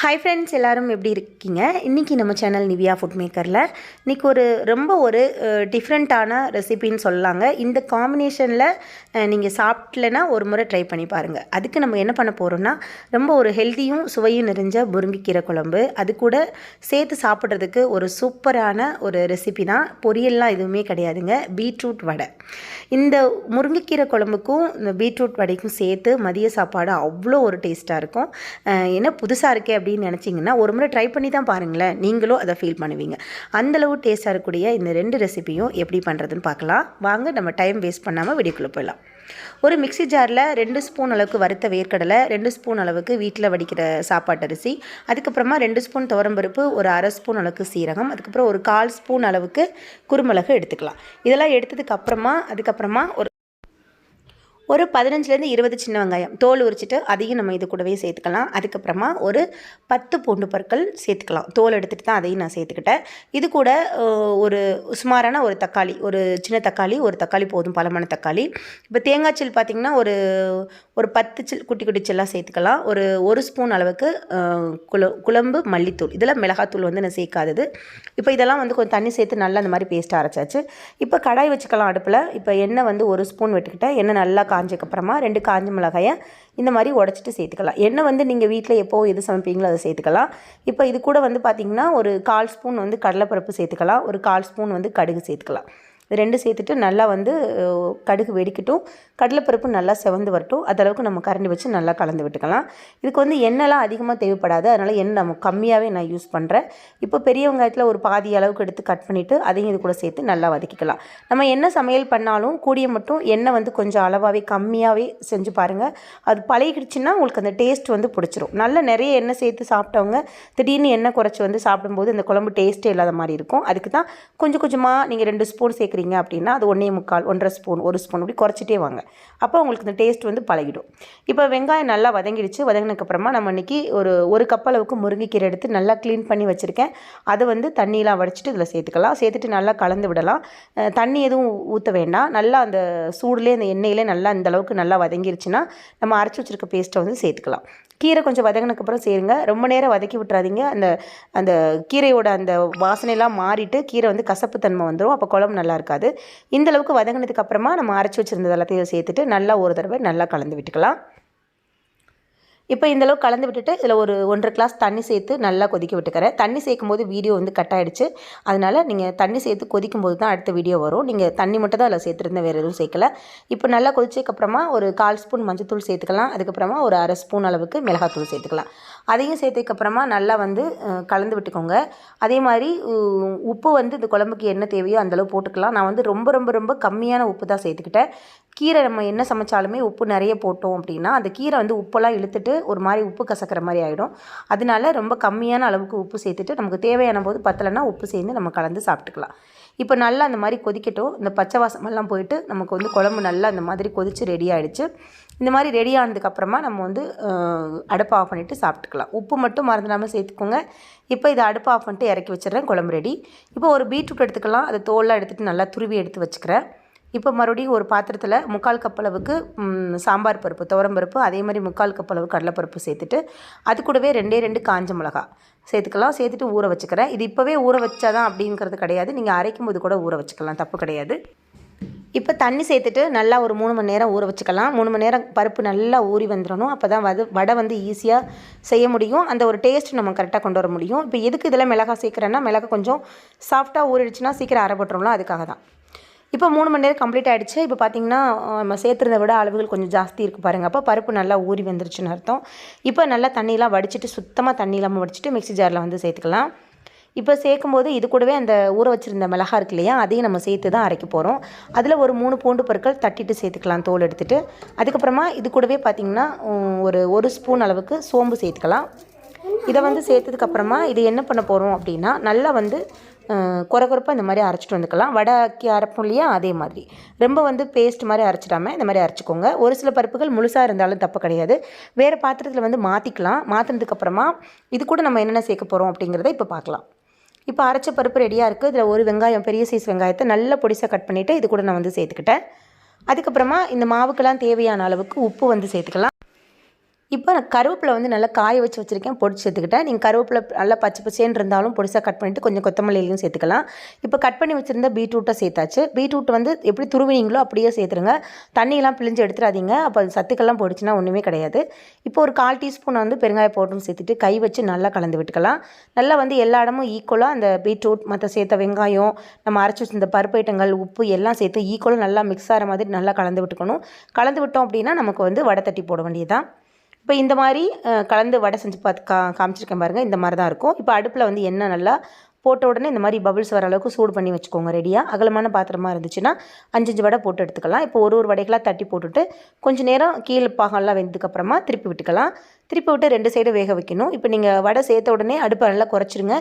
Hi friends எல்லாரும் எப்படி இருக்கீங்க? இன்றைக்கி நம்ம சேனல் நிவியா ஃபுட் மேக்கரில் இன்றைக்கி ஒரு ரொம்ப ஒரு டிஃப்ரெண்ட்டான ரெசிபின்னு சொல்லலாங்க. இந்த காம்பினேஷனில் நீங்கள் சாப்பிட்லனா ஒரு முறை ட்ரை பண்ணி பாருங்கள் அதுக்கு நம்ம என்ன பண்ண போகிறோம்னா ரொம்ப ஒரு ஹெல்த்தியும் சுவையும் நிறைஞ்ச முருங்கைக்கீரை குழம்பு அது கூட சேர்த்து சாப்பிட்றதுக்கு ஒரு சூப்பரான ஒரு ரெசிபி தான். பொரியல்லாம் எதுவுமே கிடையாதுங்க. பீட்ரூட் வடை. இந்த முருங்கைக்கீரை குழம்புக்கும் இந்த பீட்ரூட் வடைக்கும் சேர்த்து மதிய சாப்பாடு அவ்வளோ ஒரு டேஸ்ட்டாக இருக்கும். என்ன புதுசாக இருக்கே அப்படின்னு நினச்சிங்கன்னா ஒரு முறை ட்ரை பண்ணி தான் பாருங்களேன். நீங்களும் அதை ஃபீல் பண்ணுவீங்க. அந்தளவு டேஸ்ட்டாக இருக்கக்கூடிய இந்த ரெண்டு ரெசிபியும் எப்படி பண்ணுறதுன்னு பார்க்கலாம். வாங்க நம்ம டைம் வேஸ்ட் பண்ணாமல் வீடியோக்குள்ளே போயிடலாம். ஒரு மிக்ஸி ஜாரில் ரெண்டு ஸ்பூன் அளவுக்கு வறுத்த வேர்க்கடலை ரெண்டு ஸ்பூன் அளவுக்கு வீட்டில் வடிக்கிற சாப்பாட்டு அரிசி அதுக்கப்புறமா ரெண்டு ஸ்பூன் துவரம்பருப்பு ஒரு அரை ஸ்பூன் அளவுக்கு சீரகம் அதுக்கப்புறம் ஒரு கால் ஸ்பூன் அளவுக்கு குருமிளகு எடுத்துக்கலாம். இதெல்லாம் எடுத்ததுக்கு அப்புறமா அதுக்கப்புறமா ஒரு ஒரு பதினஞ்சுலேருந்து இருபது சின்ன வெங்காயம். தோல் உரிச்சிட்டு அதையும் நம்ம இது கூடவே சேர்த்துக்கலாம். அதுக்கப்புறமா ஒரு பத்து பூண்டு பொருட்கள் சேர்த்துக்கலாம். தோல் எடுத்துகிட்டு தான் அதையும் நான் சேர்த்துக்கிட்டேன். இது கூட ஒரு சுமாரான ஒரு தக்காளி ஒரு சின்ன தக்காளி ஒரு தக்காளி போதும் பழமான தக்காளி. இப்போ தேங்காய் சில் பார்த்திங்கன்னா ஒரு ஒரு பத்து சில் குட்டி குட்டி சில்லாக சேர்த்துக்கலாம். ஒரு ஒரு ஸ்பூன் அளவுக்கு குல குழ குழம்பு மல்லித்தூள். இதெல்லாம் மிளகாத்தூள் வந்து நான் சேர்க்காதது. இப்போ இதெல்லாம் வந்து கொஞ்சம் தண்ணி சேர்த்து நல்லா அந்த மாதிரி பேஸ்ட்டாக அரைச்சாச்சு. இப்போ கடாய் வச்சுக்கலாம் அடுப்பில். இப்போ எண்ணெய் வந்து ஒரு ஸ்பூன் வெட்டுக்கிட்டேன். எண்ணெய் நல்லா காஞ்சக்கப்புறமா ரெண்டு காஞ்ச மிளகாயை இந்த மாதிரி உடச்சிட்டு சேர்த்துக்கலாம். எண்ணெய் வந்து நீங்கள் வீட்டில் எப்போ எது சமைப்பீங்களோ அதை சேர்த்துக்கலாம். இப்போ இது கூட வந்து பார்த்திங்கன்னா ஒரு கால் ஸ்பூன் வந்து கடலைப்பருப்பு சேர்த்துக்கலாம். ஒரு கால் ஸ்பூன் வந்து கடுகு சேர்த்துக்கலாம். இது ரெண்டு சேர்த்துட்டு நல்லா வந்து கடுகு வெடிக்கட்டும். கடலைப்பருப்பு நல்லா செவந்து வரட்டும். அதளவுக்கு நம்ம கரண்டி வச்சு நல்லா கலந்து விட்டுக்கலாம். இதுக்கு வந்து எண்ணெய்லாம் அதிகமாக தேவைப்படாது. அதனால் எண்ணெய் நம்ம கம்மியாகவே நான் யூஸ் பண்ணுறேன் இப்போ பெரிய வெங்காயத்தில் ஒரு பாதி அளவுக்கு எடுத்து கட் பண்ணிவிட்டு அதையும் இது கூட சேர்த்து நல்லா வதக்கிக்கலாம். நம்ம என்ன சமையல் பண்ணாலும் கூடிய மட்டும் எண்ணெய் வந்து கொஞ்சம் அளவாகவே கம்மியாகவே செஞ்சு பாருங்கள் அது பழகிடுச்சுன்னா உங்களுக்கு அந்த டேஸ்ட் வந்து பிடிச்சிரும். நல்லா நிறைய எண்ணெய் சேர்த்து சாப்பிட்டவங்க திடீர்னு எண்ணெய் குறைச்சி வந்து சாப்பிடும்போது அந்த குழம்பு டேஸ்ட்டே இல்லாத மாதிரி இருக்கும். அதுக்கு தான் கொஞ்சம் கொஞ்சமாக நீங்கள் ரெண்டு ஸ்பூன் சேர்க்குறீங்க. அப்படின்னா அது ஒன்றே முக்கால் ஒன்றரை ஸ்பூன் ஒரு ஸ்பூன் அப்படி குறைச்சிட்டே வாங்க. அப்போ உங்களுக்கு இந்த டேஸ்ட் வந்து பழகிடும். இப்போ வெங்காயம் நல்லா வதங்கிடுச்சு. வதங்கினதுக்கப்புறமா நம்ம இன்றைக்கி ஒரு ஒரு கப் அளவுக்கு முருங்கைக்கீரை எடுத்து நல்லா க்ளீன் பண்ணி வச்சுருக்கேன். அதை வந்து தண்ணியெலாம் வடிச்சிட்டு இதில் சேர்த்துக்கலாம். சேர்த்துட்டு நல்லா கலந்து விடலாம். தண்ணி எதுவும் ஊற்ற வேண்டாம். நல்லா அந்த சூடுலேயே அந்த எண்ணெயிலே நல்லா இந்த அளவுக்கு நல்லா வதங்கிருச்சுன்னா நம்ம அரைச்சி வச்சிருக்க பேஸ்ட்டை வந்து சேர்த்துக்கலாம். கீரை கொஞ்சம் வதங்கினதுக்கப்புறம் சேருங்க ரொம்ப நேரம் வதக்கி விட்டுறாதீங்க. அந்த அந்த கீரையோட அந்த வாசனையெல்லாம் மாறிட்டு கீரை வந்து கசப்பு தன்மை வந்துடும் அப்போ குழம்பு நல்லா இருக்காது. இந்தளவுக்கு வதங்கினதுக்கப்புறமா நம்ம அரைச்சி வச்சிருந்தது எல்லாத்தையும் சேர்த்துட்டு நல்லா ஒரு தடவை நல்லா கலந்து விட்டுக்கலாம். இப்போ இந்த கலந்து விட்டுட்டு இதில் ஒரு ஒன்றரை கிளாஸ் தண்ணி சேர்த்து நல்லா கொதிக்க விட்டுக்கிறேன். தண்ணி சேர்க்கும் போது வீடியோ வந்து கட் ஆகிடுச்சு அதனால் நீங்கள் தண்ணி சேர்த்து கொதிக்கும் போது தான் அடுத்த வீடியோ வரும். நீங்கள் தண்ணி மட்டும் தான் அதில் சேர்த்துருந்தேன் வேறு எதுவும் சேர்க்கல. இப்போ நல்லா கொதிச்சதுக்கப்புறமா ஒரு கால் ஸ்பூன் மஞ்சத்தூள் சேர்த்துக்கலாம். அதுக்கப்புறமா ஒரு அரை ஸ்பூன் அளவுக்கு மிளகாத்தூள் சேர்த்துக்கலாம். அதையும் சேர்த்ததுக்கப்புறமா நல்லா வந்து கலந்து விட்டுக்கோங்க. அதே மாதிரி உப்பு வந்து இந்த குழம்புக்கு என்ன தேவையோ அந்தளவு போட்டுக்கலாம். நான் வந்து ரொம்ப ரொம்ப ரொம்ப கம்மியான உப்பு தான் சேர்த்துக்கிட்டேன். கீரை நம்ம என்ன சமைச்சாலுமே உப்பு நிறைய போட்டோம் அப்படின்னா அந்த கீரை வந்து உப்பெல்லாம் இழுத்துட்டு ஒரு மாதிரி உப்பு கசக்கிற மாதிரி ஆகிடும் அதனால ரொம்ப கம்மியான அளவுக்கு உப்பு சேர்த்துட்டு நமக்கு தேவையான போது பத்தலைன்னா உப்பு சேர்ந்து நம்ம கலந்து சாப்பிட்டுக்கலாம். இப்போ நல்லா அந்த மாதிரி கொதிக்கட்டும். இந்த பச்சை வாசமெல்லாம் போயிட்டு நமக்கு வந்து குழம்பு நல்லா அந்த மாதிரி கொதித்து ரெடி ஆகிடுச்சு இந்த மாதிரி ரெடி ஆனதுக்கப்புறமா நம்ம வந்து அடுப்பு அடுப்பை ஆஃப் பண்ணிவிட்டு சாப்பிட்டுக்கலாம். உப்பு மட்டும் மறந்துடாமல் சேர்த்துக்கோங்க. இப்போ இதை அடுப்பை ஆஃப் பண்ணிட்டு இறக்கி வச்சிடுறேன். குழம்பு ரெடி இப்போ ஒரு பீட்ரூட் எடுத்துக்கலாம். அதை தோல்லாம் எடுத்துகிட்டு நல்லா துருவி எடுத்து வச்சுக்கிறேன். இப்போ மறுபடியும் ஒரு பாத்திரத்தில் முக்கால் கப் அளவுக்கு சாம்பார் பருப்பு துவரம் பருப்பு அதே மாதிரி முக்கால் கப் அளவு கடலைப்பருப்பு சேர்த்துட்டு அது கூடவே ரெண்டே ரெண்டு காஞ்ச மிளகா சேர்த்துக்கலாம். சேர்த்துட்டு ஊற வச்சுக்கிறேன். இது இப்போவே ஊற வச்சாதான் அப்படிங்கிறது கிடையாது. நீங்கள் அரைக்கும் போது கூட ஊற வச்சுக்கலாம். தப்பு கிடையாது. இப்போ தண்ணி சேர்த்துட்டு நல்லா ஒரு மூணு மணி நேரம் ஊற வச்சுக்கலாம். மூணு மணி நேரம் பருப்பு நல்லா ஊறி வந்துடணும். அப்போ தான் வது வடை வந்து ஈஸியாக செய்ய முடியும். அந்த ஒரு டேஸ்ட் நம்ம கரெக்டாக கொண்டு வர முடியும். இப்போ எதுக்கு இதெல்லாம் மிளகா சேர்க்குறேன்னா மிளகா கொஞ்சம் சாஃப்டாக ஊறிடுச்சுன்னா சீக்கிரம் அரைப்பட்டுரும்ல அதுக்காக தான் இப்போ மூணு மணி நேரம் கம்ப்ளீட் ஆகிடுச்சு இப்போ பார்த்தீங்கன்னா நம்ம சேர்த்துறத விட அளவுகள் கொஞ்சம் ஜாஸ்தி இருக்குது பாருங்கள் அப்போ பருப்பு நல்லா ஊறி வந்துருச்சுன்னு அர்த்தம். இப்போ நல்லா தண்ணியெலாம் வடிச்சிட்டு சுத்தமாக தண்ணி இல்லாமல் வடிச்சிட்டு மிக்ஸி ஜாரில் வந்து சேர்த்துக்கலாம். இப்போ சேர்க்கும்போது இது கூடவே அந்த ஊற வச்சுருந்த மிளகா இருக்கு இல்லையா அதையும் நம்ம சேர்த்து தான் அரைக்க போகிறோம் அதில் ஒரு மூணு பூண்டு பொருட்கள் தட்டிட்டு சேர்த்துக்கலாம் தோல் எடுத்துகிட்டு அதுக்கப்புறமா இது கூடவே பார்த்திங்கன்னா ஒரு ஒரு ஸ்பூன் அளவுக்கு சோம்பு சேர்த்துக்கலாம். இதை வந்து சேர்த்ததுக்கப்புறமா இது என்ன பண்ண போகிறோம் அப்படின்னா நல்லா வந்து குறகுறப்பாக இந்த மாதிரி அரைச்சிட்டு வந்துக்கலாம். வடைக்கு அரைப்போம் இல்லையா? அதே மாதிரி. ரொம்ப வந்து பேஸ்ட் மாதிரி அரைச்சிடாம இந்த மாதிரி அரைச்சிக்கோங்க. ஒரு சில பருப்புகள் முழுசாக இருந்தாலும் தப்பு கிடையாது. வேறு பாத்திரத்தில் வந்து மாற்றிக்கலாம் மாற்றினதுக்கப்புறமா இது கூட நம்ம என்னென்ன சேர்க்க போகிறோம் அப்படிங்கிறத இப்போ பார்க்கலாம் இப்போ அரைச்ச பருப்பு ரெடியாக இருக்குது இதில் ஒரு வெங்காயம் பெரிய சைஸ் வெங்காயத்தை நல்ல பொடிசாக கட் பண்ணிவிட்டு இது கூட நான் வந்து சேர்த்துக்கிட்டேன். அதுக்கப்புறமா இந்த மாவுக்கெல்லாம் தேவையான அளவுக்கு உப்பு வந்து சேர்த்துக்கலாம். இப்போ நான் கருவேப்பிலை வந்து நல்லா காய வச்சு வச்சுருக்கேன். பொடிச்சு சேர்த்துக்கிட்டேன். நீங்கள் கருவேப்பிலை நல்லா பச்சை பச்சேன்னு இருந்தாலும் பொடிசாக கட் பண்ணிவிட்டு கொஞ்சம் கொத்தமல்லியிலையும் சேர்த்துக்கலாம். இப்போ கட் பண்ணி வச்சுருந்த பீட்ரூட்டை சேர்த்தாச்சு. பீட்ரூட் வந்து எப்படி துருவினீங்களோ அப்படியே சேர்த்துருங்க. தண்ணியெல்லாம் பிழிஞ்சு எடுத்துடாதீங்க. அப்போ அது சத்துக்கெல்லாம் போயிடுச்சுன்னா ஒன்றுமே கிடையாது. இப்போ ஒரு கால் டீஸ்பூன் வந்து பெருங்காய பவுடரும் சேர்த்துட்டு கை வச்சு நல்லா கலந்து விட்டுக்கலாம். நல்லா வந்து எல்லா இடமும் ஈக்குவலாக அந்த பீட்ரூட் மற்ற சேர்த்த வெங்காயம் நம்ம அரைச்சி வச்சிருந்த பருப்பு ஐட்டங்கள் உப்பு எல்லாம் சேர்த்து ஈக்குவலாக நல்லா மிக்ஸ் ஆகிற மாதிரி நல்லா கலந்து விட்டுக்கணும். கலந்து விட்டோம் அப்படின்னா நமக்கு வந்து வடை தட்டி போட வேண்டியதுதான். இப்போ இந்த மாதிரி கலந்து வடை செஞ்சு பார்த்து கா காமிச்சிருக்கேன் பாருங்கள் இந்த மாதிரி தான் இருக்கும். இப்போ அடுப்பில் வந்து எண்ணெய் நல்லா போட்ட உடனே இந்த மாதிரி பபிள்ஸ் வர அளவுக்கு சூடு பண்ணி வச்சுக்கோங்க ரெடியாக அகலமான பாத்திரமாக இருந்துச்சுன்னா அஞ்சஞ்சு வடை போட்டு எடுத்துக்கலாம். இப்போ ஒரு ஒரு வடைகளாக தட்டி போட்டுட்டு கொஞ்சம் நேரம் கீழே பாகம்லாம் வெந்ததுக்கப்புறமா திருப்பி விட்டுக்கலாம். திருப்பி விட்டு ரெண்டு சைடு வேக வைக்கணும். இப்போ நீங்கள் வடை சேர்த்த உடனே அடுப்பை நல்லா குறைச்சிருங்க.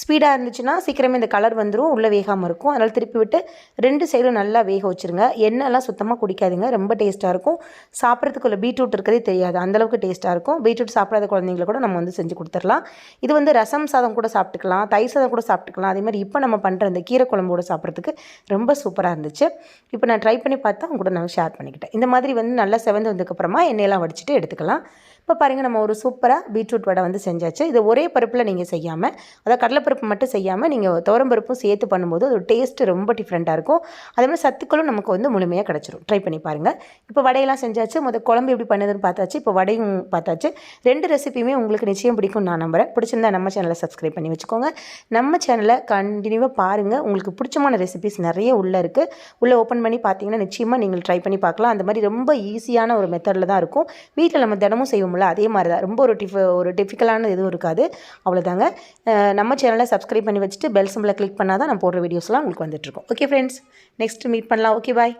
ஸ்பீடாக இருந்துச்சுன்னா சீக்கிரமே இந்த கலர் வந்துடும் உள்ளே வேகாமல் இருக்கும். அதனால் திருப்பி விட்டு ரெண்டு சைடும் நல்லா வேக வச்சுருங்க. எண்ணெய்லாம் சுத்தமாக குடிக்காதீங்க. ரொம்ப டேஸ்ட்டாக இருக்கும். சாப்பிட்றதுக்குள்ள பீட்ரூட் இருக்கிறதே தெரியாது. அந்தளவுக்கு டேஸ்ட்டாக இருக்கும். பீட்ரூட் சாப்பிடாத குழந்தைங்களை கூட நம்ம வந்து செஞ்சு கொடுத்துடலாம். இது வந்து ரசம் சாதம் கூட சாப்பிட்டுக்கலாம். தயிர் சாதம் கூட சாப்பிட்டுக்கலாம். அதே மாதிரி இப்போ நம்ம பண்ணுற இந்த கீரை குழம்போட சாப்பிட்றதுக்கு ரொம்ப சூப்பராக இருந்துச்சு. இப்போ நான் ட்ரை பண்ணி பார்த்தா அவங்க கூட நான் ஷேர் பண்ணிக்கிட்டேன். இந்த மாதிரி வந்து நல்லா செவந்து வந்ததுக்கப்புறமா எண்ணெயெல்லாம் வடிச்சிட்டு எடுத்துக்கலாம். இப்போ பாருங்கள் நம்ம ஒரு சூப்பராக பீட்ரூட் வடை வந்து செஞ்சாச்சு. இது ஒரே பருப்பில் நீங்கள் செய்யாமல் அதாவது கடலைப்பருப்பு மட்டும் செய்யாமல் நீங்கள் துவரம்பருப்பும் சேர்த்து பண்ணும்போது அது டேஸ்ட்டு ரொம்ப டிஃப்ரெண்ட்டாக இருக்கும். அதே மாதிரி சத்துக்களும் நமக்கு வந்து முழுமையாக கிடச்சிரும். ட்ரை பண்ணி பாருங்கள் இப்போ வடையெல்லாம் செஞ்சாச்சு. முதல் குழம்பு எப்படி பண்ணுதுன்னு பார்த்தாச்சு. இப்போ வடையும் பார்த்தாச்சு. ரெண்டு ரெசிபியுமே உங்களுக்கு நிச்சயம் பிடிக்கும் நான் நம்புகிறேன் பிடிச்சிருந்தா நம்ம சேனலை சப்ஸ்கிரைப் பண்ணி வச்சுக்கோங்க. நம்ம சேனலை கண்டினியூவாக பாருங்கள் உங்களுக்கு பிடிச்சமான ரெசிபிஸ் நிறைய உள்ளே இருக்குது உள்ளே ஓப்பன் பண்ணி பார்த்தீங்கன்னா நிச்சயமாக நீங்கள் ட்ரை பண்ணி பார்க்கலாம். அந்த மாதிரி ரொம்ப ஈஸியான ஒரு மெத்தடில் தான் இருக்கும். வீட்டில் நம்ம தினமும் செய்வோம் செய்வோம்ல அதே மாதிரி தான் ரொம்ப ஒரு டிஃப ஒரு டிஃபிகலான எதுவும் இருக்காது. அவ்வளோதாங்க நம்ம சேனலை சப்ஸ்கிரைப் பண்ணி வச்சுட்டு பெல் சிம்பிளை கிளிக் பண்ணால் தான் நான் போடுற வீடியோஸ்லாம் உங்களுக்கு வந்துட்டுருக்கோம். ஓகே ஃப்ரெண்ட்ஸ் நெக்ஸ்ட் மீட் பண்ணலாம். Okay bye